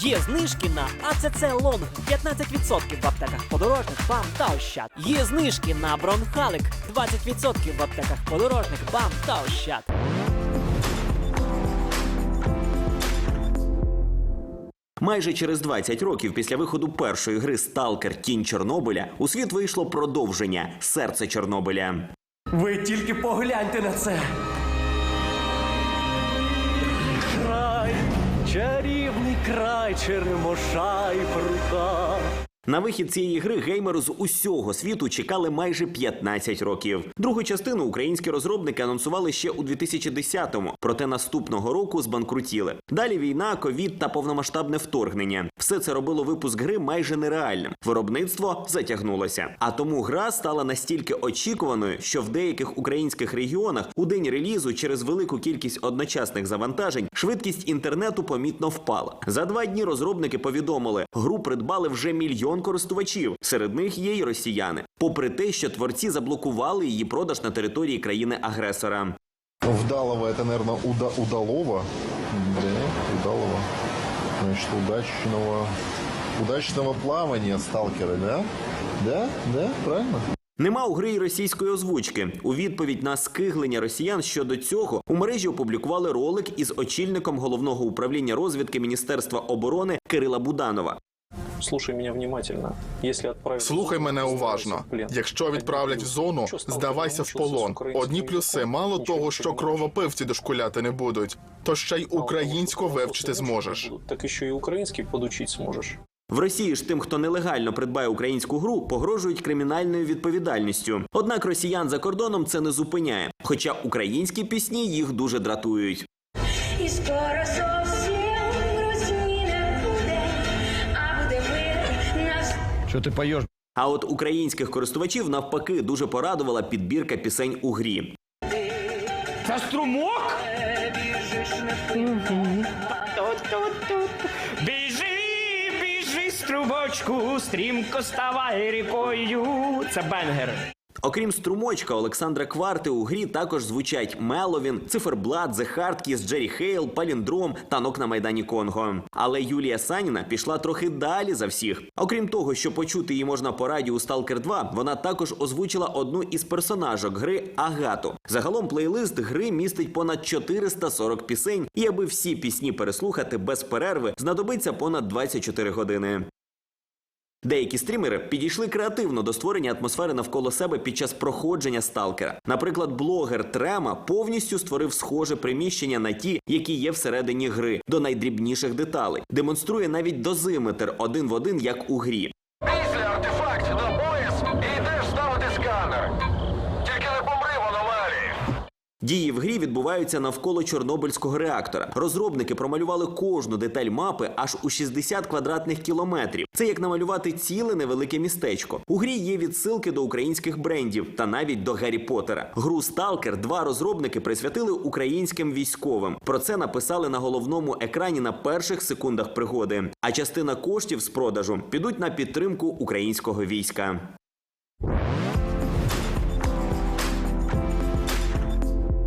Є знижки на АЦЦ Лонг 15% в аптеках подорожник, БАМ та Ощад. Є знижки на Бронхалик 20% в аптеках подорожник, БАМ та Ощад. Майже через 20 років після виходу першої гри Сталкер Тінь Чорнобиля у світ вийшло продовження Серце Чорнобиля. Ви тільки погляньте на це. Край, черемоша і прута. На вихід цієї гри геймери з усього світу чекали майже 15 років. Другу частину українські розробники анонсували ще у 2010-му, проте наступного року збанкрутіли. Далі війна, ковід та повномасштабне вторгнення. Все це робило випуск гри майже нереальним. Виробництво затягнулося. А тому гра стала настільки очікуваною, що в деяких українських регіонах у день релізу через велику кількість одночасних завантажень швидкість інтернету помітно впала. За два дні розробники повідомили, гру придбали вже мільйон користувачів. Серед них є й росіяни. Попри те, що творці заблокували її продаж на території країни-агресора. Вдалова это, наверное, уда удалова. Да, удалова. Значит, удачного, удачного плавания сталкера, да? Да, да, правильно? Нема у гри й російської озвучки. У відповідь на скиглення росіян щодо цього у мережі опублікували ролик із очільником головного управління розвідки Міністерства оборони Кирила Буданова. Слушай меня внимательно. Слухай мене уважно. Якщо відправлять в зону, здавайся в полон. Одні плюси, мало того, що кровопивці дошкуляти не будуть, то ще й українську вивчити зможеш. Так еще и украинский подучить сможешь. В Росії ж тим, хто нелегально придбає українську гру, погрожують кримінальною відповідальністю. Однак росіян за кордоном це не зупиняє. Хоча українські пісні їх дуже дратують. І скоро зовсім на А от українських користувачів навпаки дуже порадувала підбірка пісень у грі. Біжи, біжи, струбочку, стрімко ставай рікою. Це бенгер. Окрім струмочка Олександра Кварти у грі також звучать Меловін, Циферблат, Hardkiss, Джері Хейл, Паліндром, танок на майдані Конго. Але Юлія Саніна пішла трохи далі за всіх. Окрім того, що почути її можна по радіо у Stalker 2, вона також озвучила одну із персонажок гри Агату. Загалом плейлист гри містить понад 440 пісень, і аби всі пісні переслухати без перерви, знадобиться понад 24 години. Деякі стрімери підійшли креативно до створення атмосфери навколо себе під час проходження сталкера. Наприклад, блогер Трема повністю створив схоже приміщення на ті, які є всередині гри, до найдрібніших деталей. Демонструє навіть дозиметр один в один, як у грі. Після артефактів на Дії в грі відбуваються навколо Чорнобильського реактора. Розробники промалювали кожну деталь мапи аж у 60 квадратних кілометрів. Це як намалювати ціле невелике містечко. У грі є відсилки до українських брендів та навіть до Гаррі Поттера. Гру Сталкер два розробники присвятили українським військовим. Про це написали на головному екрані на перших секундах пригоди. А частина коштів з продажу підуть на підтримку українського війська.